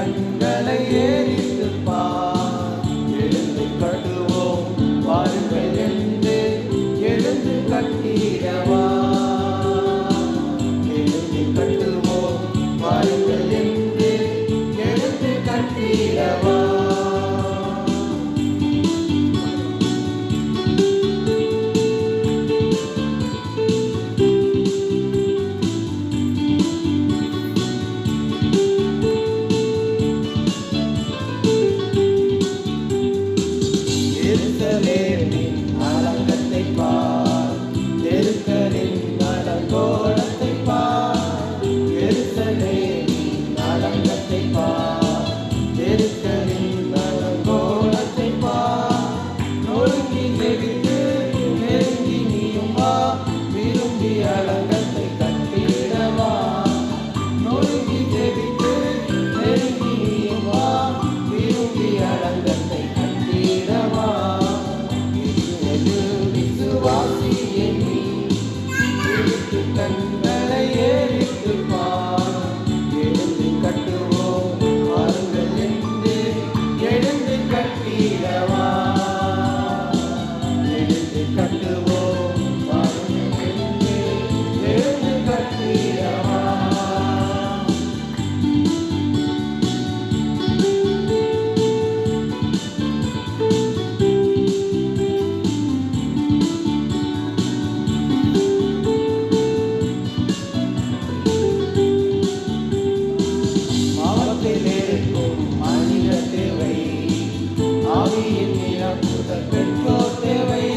கண்களை ஏறித்து பார். எழுந்து கட்டுவோம் வாருங்கள் கட்டிடவா இயேசுவே நீ ஆலங்கத்தை பா You. ஆவியின் நிரப்புதல் பெற்றோர் தேவை.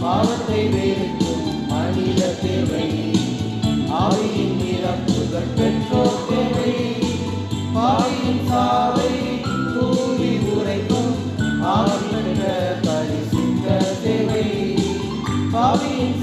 பாவத்தை வெறுக்கும் மனித தேவை. ஆவியின் நிரப்புதல் பெற்றோர் தேவை. பாவியின் சாவை கூறி உரைக்கும் ஆவி பெற்ற பரிசுத்த தேவை. பாவியின்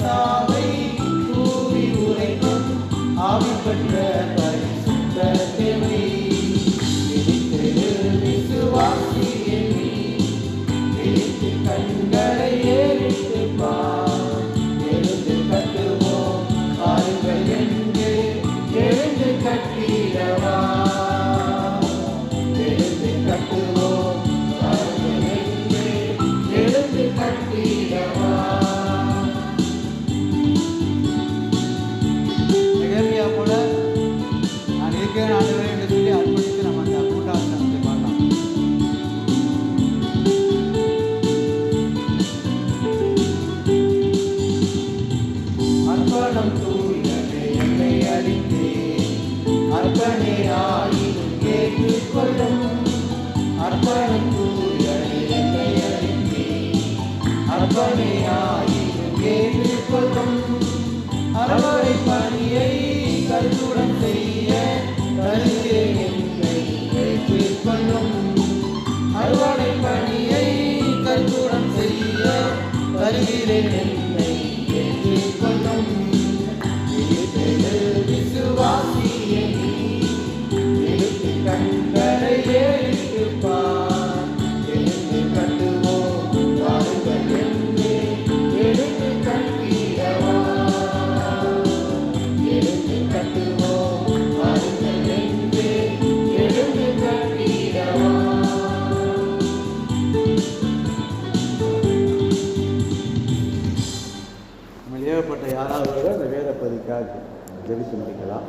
அர்ப்பணம் தூயது என்னை அளித்தே அர்ப்பணே ஆயினும் ஏற்றுக்கொள்ளும் அர்ப்பணம் தூயது என்னை அளித்தே அர்ப்பணே ஆயினும் ஏற்றுக்கொள்ளும் அறவரை பணியை கருத்துடன் செய்ய தருகிறேன் என்னை ஏற்றுக்கொள்ளும் அறுவடை பணியை கருத்துடன் செய்ய தருகிறேன் என்னை. தேவைப்பட்ட யாராவது அந்த வேத பதிக்காக ஜெபித்து முடிக்கலாம்.